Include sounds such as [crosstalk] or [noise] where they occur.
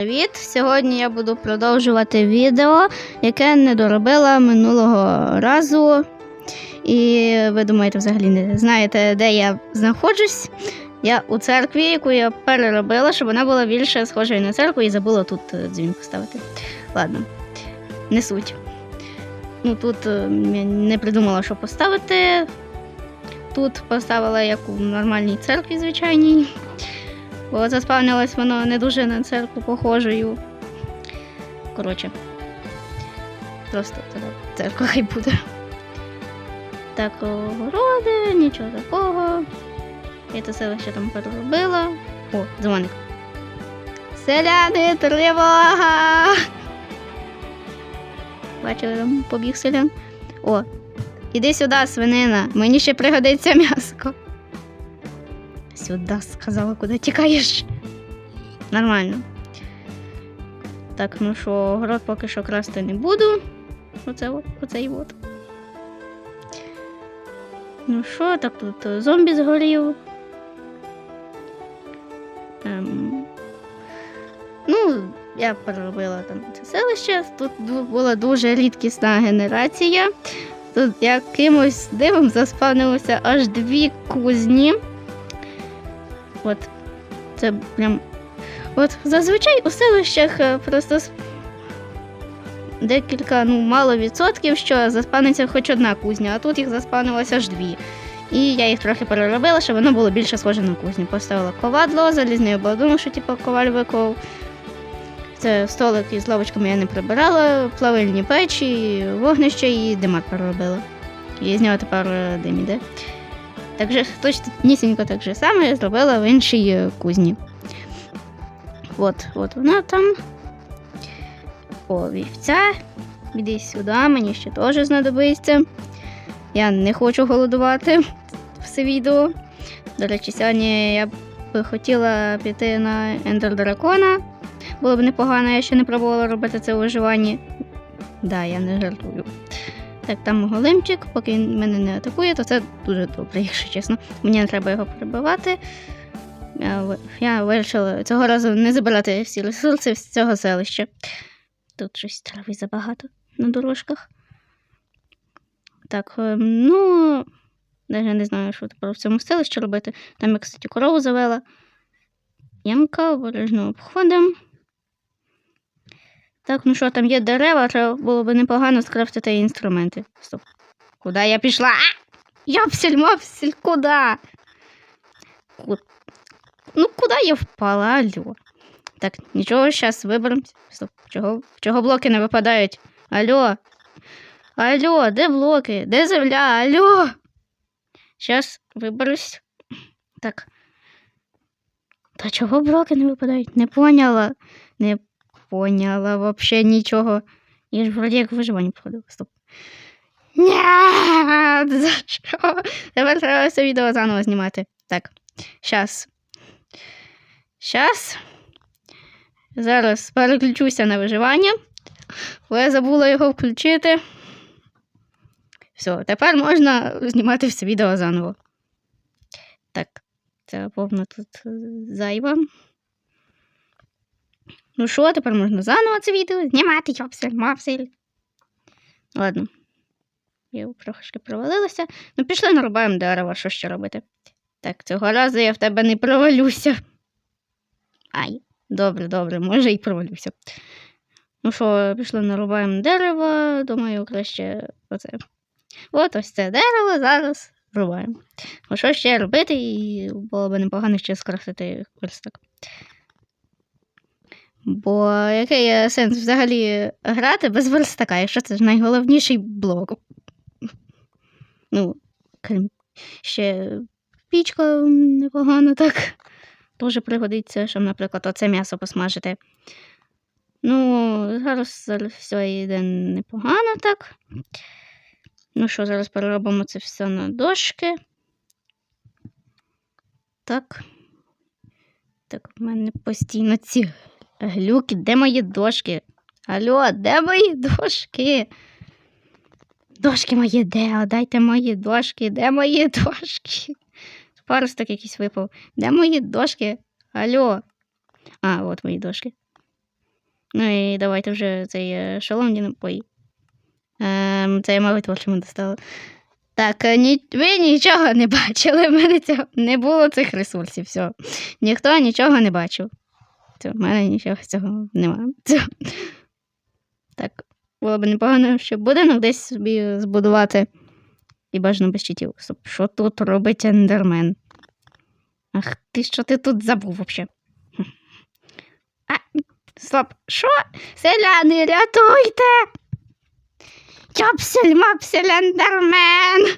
Привіт! Сьогодні я буду продовжувати відео, яке не доробила минулого разу. І ви думаєте, взагалі не знаєте, де я знаходжусь. Я у церкві, яку я переробила, щоб вона була більше схожою на церкву і забула тут е, дзвін поставити. Ладно, не суть. Ну тут е, я не придумала, що поставити. Тут поставила як у нормальній церкві, звичайній. Бо заспавнилось воно не дуже на церкву похожою. Коротше. Просто церква хай буде. Так, огороди, нічого такого. Я це селище там переробила. О, дзвоник. Селяни, тривога! Бачили, там побіг селян. О, іди сюди, свинина, мені ще пригодиться м'яско. Сюди сказала, куди тікаєш. Нормально. Так, ну що, город поки що красти не буду. Оце от, оцей от. Ну що, так тут е, зомбі згорів. Ем, ну, я переробила там це селище. Тут була дуже рідкісна генерація. Тут якимось дивом заспавнилося аж дві кузні. От. Це прям. От зазвичай у селищах е, просто декілька, ну, мало відсотків, що заспавниться хоч одна кузня, а тут їх заспавнилося аж дві. І я їх трохи переробила, щоб воно було більше схоже на кузню. Поставила ковадло, залізний обладунок, що типу коваль виковав. Це столик із лавочками я не прибирала, плавильні печі, вогнище і димар переробила. І з нього тепер е, дим іде. Так же точно нісінько так же саме я зробила в іншій е, кузні. От, от вона там. О, вівця. Іди сюди, мені ще теж знадобиться. Я не хочу голодувати [laughs] все відео. До речі, сьогодні я б хотіла піти на Ендер Дракона. Було б непогано, я ще не пробувала робити це у виживанні. Да, я не жартую. Так, там голимчик, поки він мене не атакує, то це дуже добре, [laughs] якщо чесно. Мені не треба його прибивати. Я, вирішила цього разу не забирати всі ресурси з цього селища. Тут щось трави забагато на дорожках. Так, ем, ну, навіть не знаю, що тепер в цьому селищі робити. Там я, кстати, корову завела. Ямка, обережно обходимо. Так, ну що, там є дерева, треба було б непогано скрафтити інструменти. Стоп. Куди я пішла? А! Йопсель, мопсель, куди? Ку... Ну, куди я впала, алло? Так, нічого, зараз виберемось. Стоп, чого, чого блоки не випадають? Алло? Алло, де блоки? Де земля? Алло? Зараз виберусь. Так. Та чого блоки не випадають? Не поняла. Не поняла вообще нічого. Я ж вроді як виживання походила. Стоп. Ні, [laughs] за що? Тепер треба це відео заново знімати. Так, щас. Щас. Зараз переключуся на виживання. Я забула його включити. Все, тепер можна знімати все відео заново. Так, це повно тут зайва. Ну що, тепер можна заново це відео знімати, йопсель, мапсель. Ладно. Я трошки провалилася. Ну, пішли нарубаємо дерева, що ще робити. Так, цього разу я в тебе не провалюся. Ай, добре, добре, може і провалюся. Ну що, пішли нарубаємо дерево, думаю, краще оце. От ось це дерево зараз рубаємо. А що ще робити, і було б непогано ще скрафтити верстак. Бо який є сенс взагалі грати без верстака, якщо це ж найголовніший блок. Ну, крім ще пічка непогано так. Дуже пригодиться, щоб, наприклад, оце м'ясо посмажити. Ну, зараз, зараз все йде непогано так. Ну що, зараз переробимо це все на дошки. Так. Так, в мене постійно ці глюки. Де мої дошки? Алло, де мої дошки? Дошки мої де? Дайте мої дошки, де мої дошки? Паросток якийсь випав. Де мої дошки? Алло. А, от мої дошки. Ну і давайте вже цей е, шолом дінем. Ой. Ем, це я, мабуть, творчому достала. Так, е, ні, ви нічого не бачили. В мене цього не було цих ресурсів. Все. Ніхто нічого не бачив. В мене нічого цього немає. Так, було б непогано, щоб будинок десь собі збудувати. І бажано без читів. Що тут робить ендермен? Ах ти, що ти тут забув взагалі? А, стоп, що? Селяни, рятуйте! Чопсель, мопсель, ендермен!